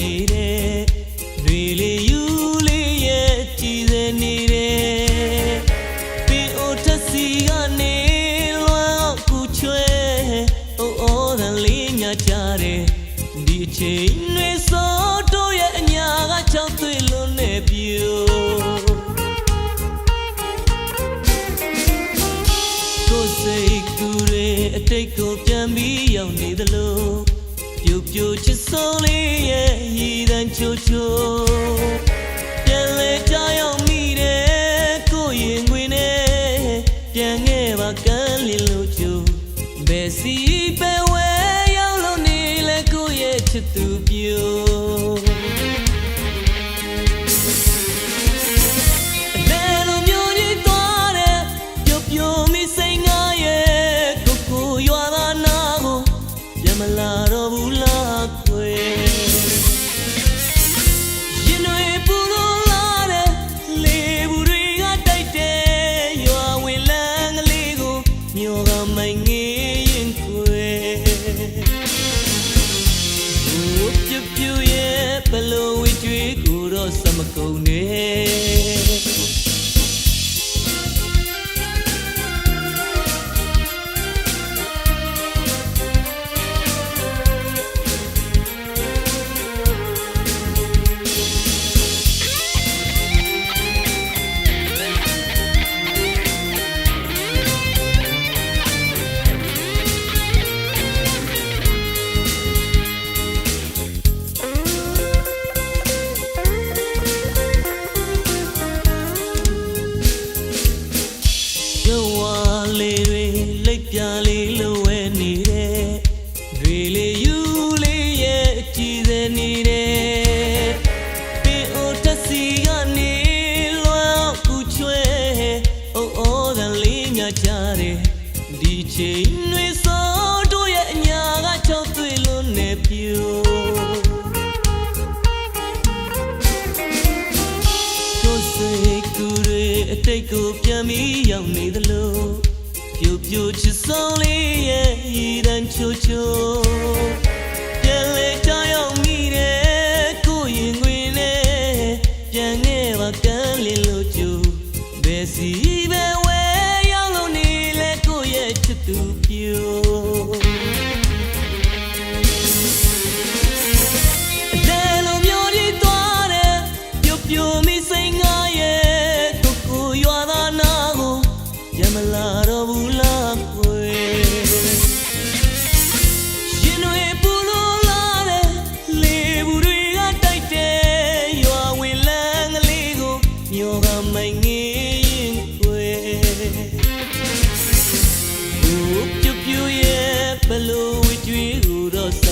နေတဲ့တွေလေးယူလေးရဲ့ကြည်စဲနေတဲ့ပင်အိုထက်စီကနေလွမ်းအောင်ကူချွဲအိုးအော်တန်လေးညာချတဲ့ဒီအချိန်တွေစောတို့ရဲ့အညာကချောင်းသွေးလွန်နေပြိုကိုယ်စိတ်ကူတွေအတိတ်ကိုပြန်ပြီးရောက်နေသလို ပြိုပြိုချစ်ဆုံးလေးရဲ့ရည်တန်းချိုချိုပြန်လဲကြရောက်မိတယ်ကိုယ်ရင်ခွင်နဲ့ပြန်ခဲ့ပါကန်းလင်းလို့ချိုဘယ်စီပဲဝဲရောက်လို့နေလဲကိုယ့်ရဲ့ချစ်သူပြို ဘလို့ဝီကျွေးကိုတော့စမကုန်နဲ့ နေတဲ့ပင်အိုတက်စီကနေလွမ်းအောင်ကူချွဲအိုးအိုးတန်လေးညာကြတဲ့ဒီချိန်တွေစောတို့ရဲ့အညာကချောင်းသွေးလွန်နေပြိုကိုယ်စိတ်ကူတွေအတိတ်ကိုပြန်ပြီးရောက်နေသလိုပြိုပြိုချစ်ဆုံးလေးရဲ့ရည်တန်း ယ်စီပဲဝဲရောက်လို့နေလဲကိုယ့်ရဲ့ချစ်သူပြိုလဲလိုမျိုးကြီးသွားတယ်ပြိုပြိုမိစိတ်ငါရဲ့ကိုကိုရွာသားနာကိုရမလာတော့ဘူး ဘလို့ဝကြွေးကိုတော့